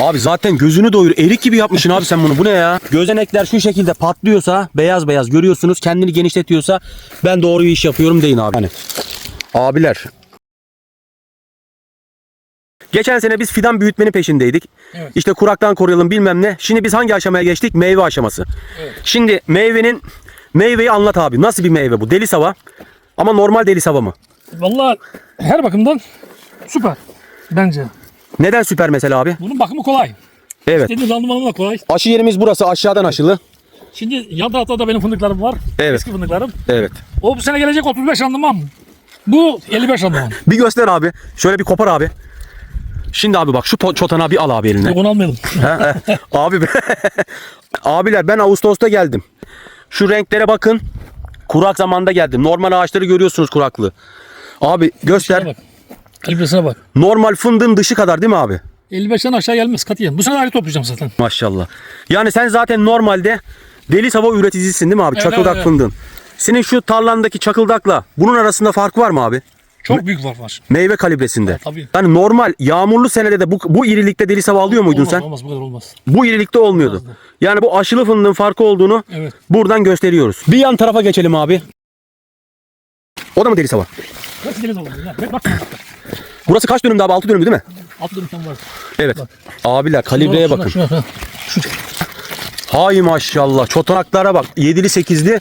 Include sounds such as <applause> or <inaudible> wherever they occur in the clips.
Abi zaten gözünü doyur. Erik gibi yapmışsın abi sen bunu. Bu ne ya? Gözenekler şu şekilde patlıyorsa beyaz beyaz görüyorsunuz. Kendini genişletiyorsa ben doğru iş yapıyorum deyin abi. Hani. Abiler. Geçen sene biz fidan büyütmenin peşindeydik. Evet. İşte kuraktan koruyalım bilmem ne. Şimdi biz hangi aşamaya geçtik? Meyve aşaması. Evet. Şimdi meyvenin meyveyi anlat abi. Nasıl bir meyve bu? Deli sava. Ama normal deli sava mı? Vallahi her bakımdan süper. Bence. Neden süper mesela abi? Bunun bakımı kolay. Evet. Dediğiniz randımanı da kolay. Aşı yerimiz burası aşağıdan aşılı. Şimdi yan tarafta da benim fındıklarım var. Evet. Eski fındıklarım. Evet. O bu sene gelecek 35 randıman. Bu 55 randıman. <laughs> Bir göster abi. Şöyle bir kopar abi. Şimdi abi bak şu po- çotana bir al abi eline. Yok onu almayalım. <laughs> abi be- <laughs> abiler ben Ağustos'ta geldim. Şu renklere bakın. Kurak zamanda geldim. Normal ağaçları görüyorsunuz kuraklığı. Abi Şuna göster. bak. Kalibresine bak. Normal fındığın dışı kadar değil mi abi? 55'ten aşağı gelmez katiyen. Bu sene ayrı toplayacağım zaten. Maşallah. Yani sen zaten normalde deli hava üreticisisin değil mi abi? Evet, Çakıldak evet, evet. fındığın. Senin şu tarlandaki çakıldakla bunun arasında fark var mı abi? Çok büyük fark var. Meyve kalibresinde. tabii. Yani normal yağmurlu senede de bu, bu irilikte deli hava alıyor muydun olmaz, sen? Olmaz bu kadar olmaz. Bu irilikte olmuyordu. Olmazdı. Yani bu aşılı fındığın farkı olduğunu Evet. buradan gösteriyoruz. Bir yan tarafa geçelim abi. O da mı deli? Kaç deniz oldu? Ya, Bak bak. Burası kaç dönümdü abi? 6 dönümdü değil mi? Altı dönüşten var. Evet. Abiler kalibreye bakın. Şuna, şuna. Şu. Hay maşallah. Çotanaklara bak. 7'li 8'li.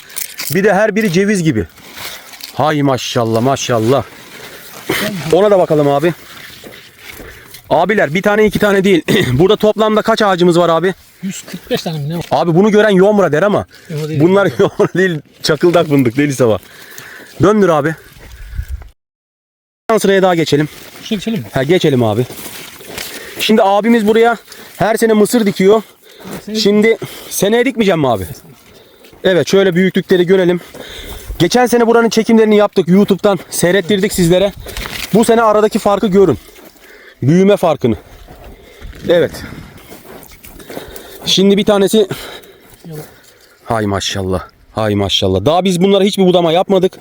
Bir de her biri ceviz gibi. Hay maşallah maşallah. Ona da bakalım abi. Abiler bir tane iki tane değil. <clears throat> Burada toplamda kaç ağacımız var abi? 145 tane mi ne var? Abi bunu gören yomra der ama. Yomra değil. Bunlar <laughs> yomra değil. Çakıldak fındık deli sava. Döndür abi. Sıraya daha geçelim. Geçelim mi? Ha geçelim abi. Şimdi abimiz buraya her sene mısır dikiyor. Seni- Şimdi seneye dikmeyeceğim mi abi? Evet şöyle büyüklükleri görelim. Geçen sene buranın çekimlerini yaptık. YouTube'dan seyrettirdik sizlere. Bu sene aradaki farkı görün. Büyüme farkını. Evet. Şimdi bir tanesi Hay maşallah. Hay maşallah. Daha biz bunlara hiçbir budama yapmadık.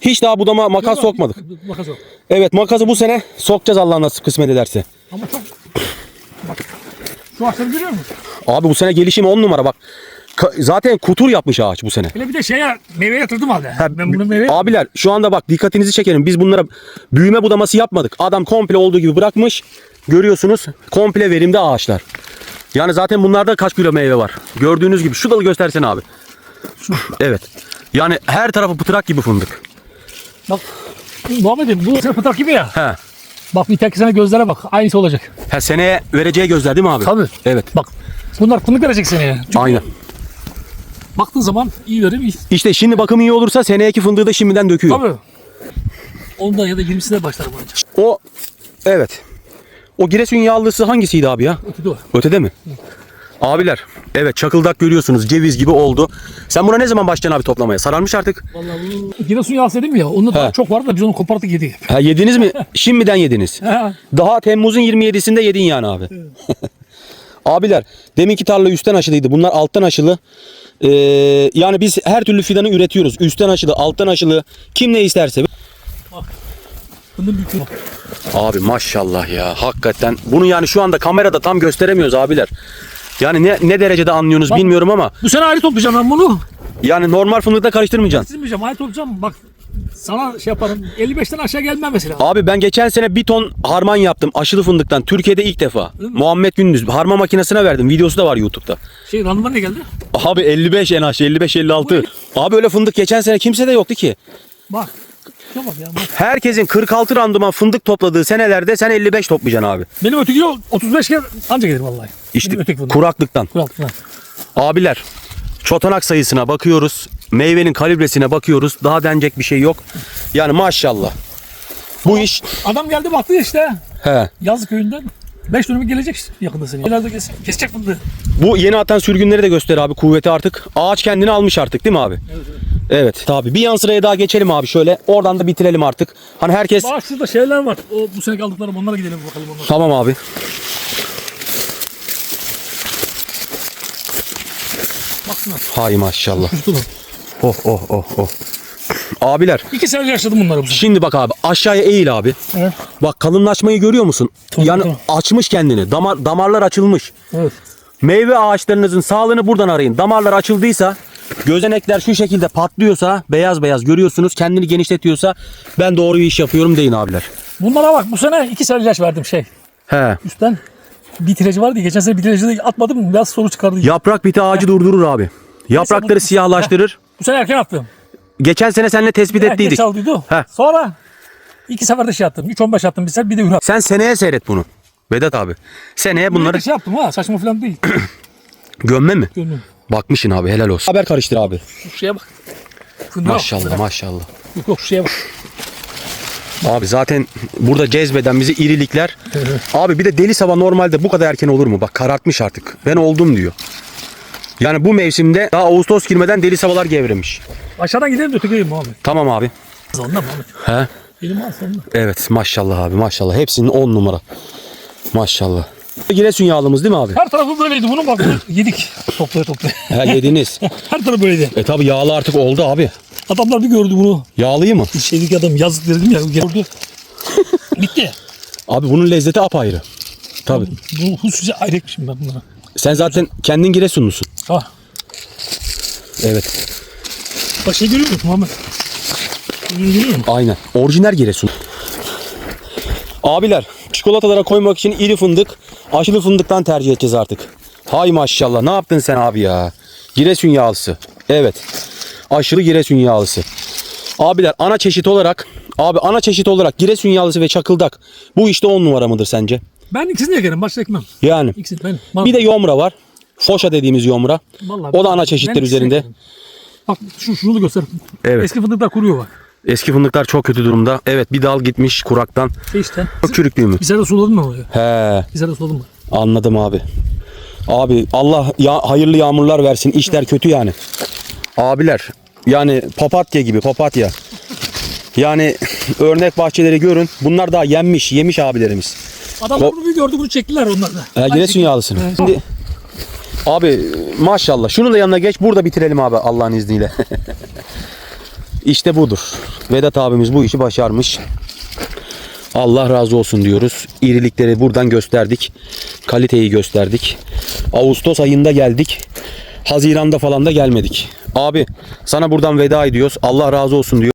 Hiç daha budama makas sokmadık. Makas yok. Evet makası bu sene sokacağız Allah nasip kısmet ederse. Ama çok... Bak. Şu ağaçları görüyor musun? Abi bu sene gelişim 10 numara bak. Ka- zaten kutur yapmış ağaç bu sene. Hele bir de şeye meyve yatırdım halde. Ha, ben bunu meyve... Abiler şu anda bak dikkatinizi çekerim. Biz bunlara büyüme budaması yapmadık. Adam komple olduğu gibi bırakmış. Görüyorsunuz komple verimde ağaçlar. Yani zaten bunlarda kaç kilo meyve var. Gördüğünüz gibi şu dalı göstersene abi. Evet. Yani her tarafı pıtrak gibi fındık. Bak. Muhammed'im bu <laughs> pıtak gibi ya. He. Bak bir tek sene gözlere bak. Aynısı olacak. Ha seneye vereceği gözler değil mi abi? Tabii. Evet. Bak. Bunlar fındık verecek seneye. Çünkü Aynen. baktığın zaman iyi verim iyi. İşte şimdi bakım iyi olursa seneyeki fındığı da şimdiden döküyor. Tabii. Onda ya da 20'sine başlar bu ancak. O evet. O Giresun yağlısı hangisiydi abi ya? Ötede o. Ötede mi? Abiler evet çakıldak görüyorsunuz ceviz gibi oldu. Sen buna ne zaman başlayacaksın abi toplamaya? Sararmış artık. Vallahi bu Giresun yağsı dedim ya. Onu da He. çok vardı da biz onu koparttık yedik. Ha yediniz mi? <laughs> Şimdiden yediniz. Daha Temmuz'un 27'sinde yedin yani abi. <laughs> Abiler deminki tarla üstten aşılıydı. Bunlar alttan aşılı. Ee, yani biz her türlü fidanı üretiyoruz. Üstten aşılı, alttan aşılı. Kim ne isterse. Bak. Abi maşallah ya hakikaten. Bunu yani şu anda kamerada tam gösteremiyoruz abiler. Yani ne, ne derecede anlıyorsunuz Bak- bilmiyorum ama Bu sene ayrı toplayacağım ben bunu. yani normal fındıkla karıştırmayacaksın. Silmeyeceğim ayrı toplayacağım. Bak sana şey yaparım. 55'ten aşağı gelmem mesela. Abi ben geçen sene bir ton harman yaptım aşılı fındıktan. Türkiye'de ilk defa. Muhammed Gündüz harman makinesine verdim. Videosu da var YouTube'da. Şey randıman ne geldi? Abi 55 en aşağı 55 56. Abi öyle fındık geçen sene kimse de yoktu ki. Bak. Herkesin 46 randıman fındık topladığı senelerde sen 55 toplayacaksın abi. Benim öteki yol 35 kere anca gelir vallahi. İşte Benim öteki fındık. kuraklıktan. Kurak. ha. Abiler çotanak sayısına bakıyoruz. Meyvenin kalibresine bakıyoruz. Daha denecek bir şey yok. Yani maşallah. Bu iş Adam geldi baktı işte. he. Yazlık köyünden. 5 dönümü gelecek işte yakında seni. İleride kes, kesecek fındığı. Bu yeni atan sürgünleri de göster abi kuvveti artık. Ağaç kendini almış artık değil mi abi? Evet. Evet. Tabii bir yan sıraya daha geçelim abi şöyle. Oradan da bitirelim artık. Hani herkes Bak şurada şeyler var. O bu sene aldıklarım onlara gidelim bakalım onlara. Tamam abi. Baksana. Hay maşallah. Mu? Oh oh oh oh. Abiler İki sene yaşadım bunları bu şimdi bak abi aşağıya eğil abi. Evet. Bak kalınlaşmayı görüyor musun? Tabii, yani tabii. açmış kendini. Damar, damarlar açılmış. Evet. Meyve ağaçlarınızın sağlığını buradan arayın. Damarlar açıldıysa, gözenekler şu şekilde patlıyorsa, beyaz beyaz görüyorsunuz, kendini genişletiyorsa ben doğru bir iş yapıyorum deyin abiler. Bunlara bak bu sene iki sene ilaç verdim şey. He. Üstten bitireci vardı. Geçen sene bitireci de atmadım. Biraz soru çıkardı. Yaprak biti ağacı durdurur abi. Yaprakları siyahlaştırır. <laughs> Bu sene erken attım. Geçen sene seninle tespit Evet, ettiydik. geç aldıydı. Heh. Sonra iki sefer de şey attım. 3-15 attım bir sefer bir de ürün. Sen seneye seyret bunu. Vedat abi. Seneye bunları Bunları şey yaptım ha saçma falan değil. <clears throat> gömme mi? Gönlüm. Bakmışsın abi helal olsun. Haber karıştır abi. Şu şeye bak. Fındığa bak, Maşallah fındığa. maşallah. Yok yok şu şeye bak. Abi zaten burada cezbeden bizi irilikler. Abi bir de deli hava normalde bu kadar erken olur mu? Bak karartmış artık. Ben oldum diyor. Yani bu mevsimde daha Ağustos girmeden deli havalar gevremiş. Aşağıdan gidelim de öteki Muhammed. Tamam abi. Ondan Muhammed. He? Elim sonunda. Evet maşallah abi maşallah. Hepsinin 10 numara. Maşallah. Giresun yağlımız değil mi abi? Her tarafı böyleydi bunun bak <laughs> yedik toplaya toplaya. He yediniz. <laughs> Her tarafı böyleydi. e tabi yağlı artık oldu abi. Adamlar bir gördü bunu. Yağlıyı mı? Şeydeki adam yazık dedim ya gördü. <laughs> Bitti. Abi bunun lezzeti apayrı. Tabi. Bu hususi ayrı etmişim ben bunlara. Sen zaten kendin Giresunlusun. Ha. Evet. Bak şey görüyor musun Muhammed? Görüyor musun? Aynen. Orijinal Giresun. Abiler çikolatalara koymak için iri fındık, aşılı fındıktan tercih edeceğiz artık. Hay maşallah ne yaptın sen abi ya? Giresun yağlısı. Evet. Aşırı Giresun yağlısı. Abiler ana çeşit olarak abi ana çeşit olarak Giresun yağlısı ve çakıldak. Bu işte 10 numara mıdır sence? Ben ikisini yerim. Başka ekmem. Yani. İkisini ben. Bir de yomra var. Foşa dediğimiz yomra. Vallahi O da ana çeşitler üzerinde. yerim. Bak şu şunu da göster. Evet. Eski fındıklar kuruyor bak. Eski fındıklar çok kötü durumda. Evet bir dal gitmiş kuraktan. Şey işte. Çok çürüklüğü mü? Bir sene suladın mı oraya? He. Bir sene suladın mı? Anladım abi. Abi Allah ya hayırlı yağmurlar versin. İşler kötü yani. Abiler yani papatya gibi papatya. Yani örnek bahçeleri görün. Bunlar daha yenmiş, yemiş abilerimiz. Adamlar Ko- bunu gördü bunu çektiler onlar da. Ha, Giresun yağlısını. Şimdi abi maşallah şunu da yanına geç. Burada bitirelim abi Allah'ın izniyle. <laughs> işte budur. Vedat abimiz bu işi başarmış. Allah razı olsun diyoruz. İrilikleri buradan gösterdik. Kaliteyi gösterdik. Ağustos ayında geldik. Haziranda falan da gelmedik. Abi sana buradan veda ediyoruz. Allah razı olsun diyor.